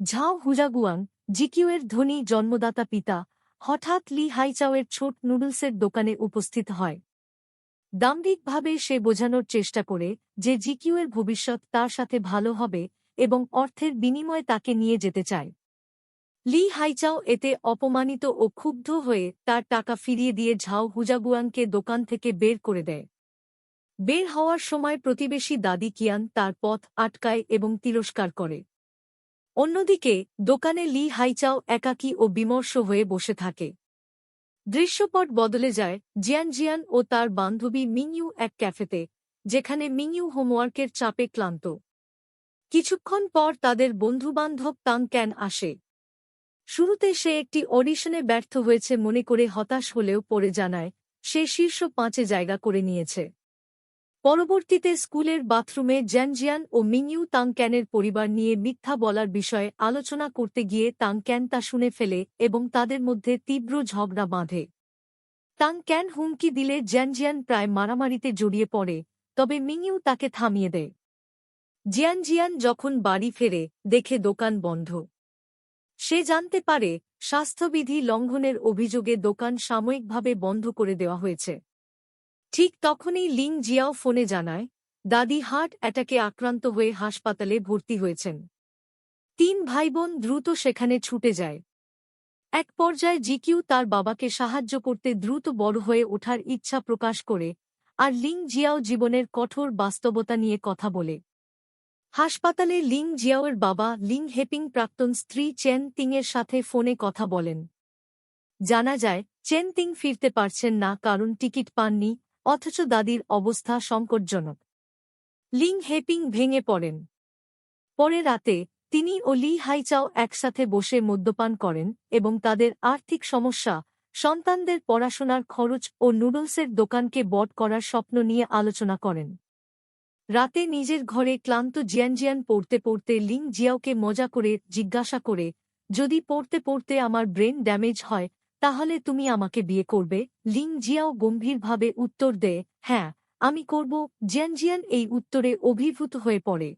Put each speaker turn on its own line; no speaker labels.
ঝাও হুজাগুয়াং, জিকিউয়ের ধনী জন্মদাতা পিতা, হঠাৎ লি হাইচাওয়ের ছোট নুডলসের দোকানে উপস্থিত হয়। দাম্ভিকভাবে সে বোঝানোর চেষ্টা করে যে জিকিউয়ের ভবিষ্যৎ তার সাথে ভালো হবে এবং অর্থের বিনিময়ে তাকে নিয়ে যেতে চায়। লি হাইচাও এতে অপমানিত ও ক্ষুব্ধ হয়ে তার টাকা ফিরিয়ে দিয়ে ঝাও হুজাগুয়াংকে দোকান থেকে বের করে দেয়। বের হওয়ার সময় প্রতিবেশী দাদি কিয়ান তার পথ আটকায় এবং তিরস্কার করে। অন্যদিকে, দোকানে লি হাইচাও একাকী ও বিমর্ষ হয়ে বসে থাকে। দৃশ্যপট বদলে যায় জিয়ান জিয়ান ও তার বান্ধবী মিংইউ এক ক্যাফেতে, যেখানে মিংইউ হোমওয়ার্কের চাপে ক্লান্ত। কিছুক্ষণ পর তাদের বন্ধুবান্ধব তাং ক্যান আসে। শুরুতে সে একটি অডিশনে ব্যর্থ হয়েছে মনে করে হতাশ হলেও পরে জানায়, সে শীর্ষ পাঁচে জায়গা করে নিয়েছে। পরবর্তীতে স্কুলের বাথরুমে জ্যানজিয়ান ও মিংইউ তাংক্যানের পরিবার নিয়ে মিথ্যা বলার বিষয়ে আলোচনা করতে গিয়ে তাংক্যান তা শুনে ফেলে এবং তাদের মধ্যে তীব্র ঝগড়া বাঁধে। তাংক্যান হুমকি দিলে জ্যানজিয়ান প্রায় মারামারিতে জড়িয়ে পড়ে, তবে মিংইউ তাকে থামিয়ে দেয়। জিয়ানজিয়ান যখন বাড়ি ফেরে, দেখে দোকান বন্ধ। সে জানতে পারে, স্বাস্থ্যবিধি লঙ্ঘনের অভিযোগে দোকান সাময়িকভাবে বন্ধ করে দেওয়া হয়েছে। ঠিক তখনই লিং জিয়াও ফোনে জানায়, দাদি হার্ট অ্যাটাকে আক্রান্ত হয়ে হাসপাতালে ভর্তি হয়েছেন। তিন ভাইবোন দ্রুত সেখানে ছুটে যায়। এক পর্যায়ে জিকিউ তার বাবাকে সাহায্য করতে দ্রুত বড় হয়ে ওঠার ইচ্ছা প্রকাশ করে আর লিং জিয়াও জীবনের কঠোর বাস্তবতা নিয়ে কথা বলে। হাসপাতালে লিং জিয়াওয়ের বাবা লিং হেপিং প্রাক্তন স্ত্রী চেন তিংয়ের সাথে ফোনে কথা বলেন। জানা যায়, চেন তিং ফিরতে পারছেন না কারণ টিকিট পাননি অথচ দাদির অবস্থা সংকটজনক। লিং হেপিং ভেঙে পড়েন। পরে রাতে তিনি ও লি হাইচাও একসাথে বসে মদ্যপান করেন এবং তাদের আর্থিক সমস্যা, সন্তানদের পড়াশোনার খরচ ও নুডলসের দোকানকে বট করার স্বপ্ন নিয়ে আলোচনা করেন। রাতে নিজের ঘরে ক্লান্ত জিয়ানজিয়ান পড়তে পড়তে লিং জিয়াওকে মজা করে জিজ্ঞাসা করে, যদি পড়তে পড়তে আমার ব্রেন ড্যামেজ হয় তাহলে তুমি আমাকে বিয়ে করবে? লিং জিয়াও গম্ভীরভাবে উত্তর দেয় হ্যাঁ আমি করব। জিয়ানজিয়ান এই উত্তরে অভিভূত হয়ে পড়ে।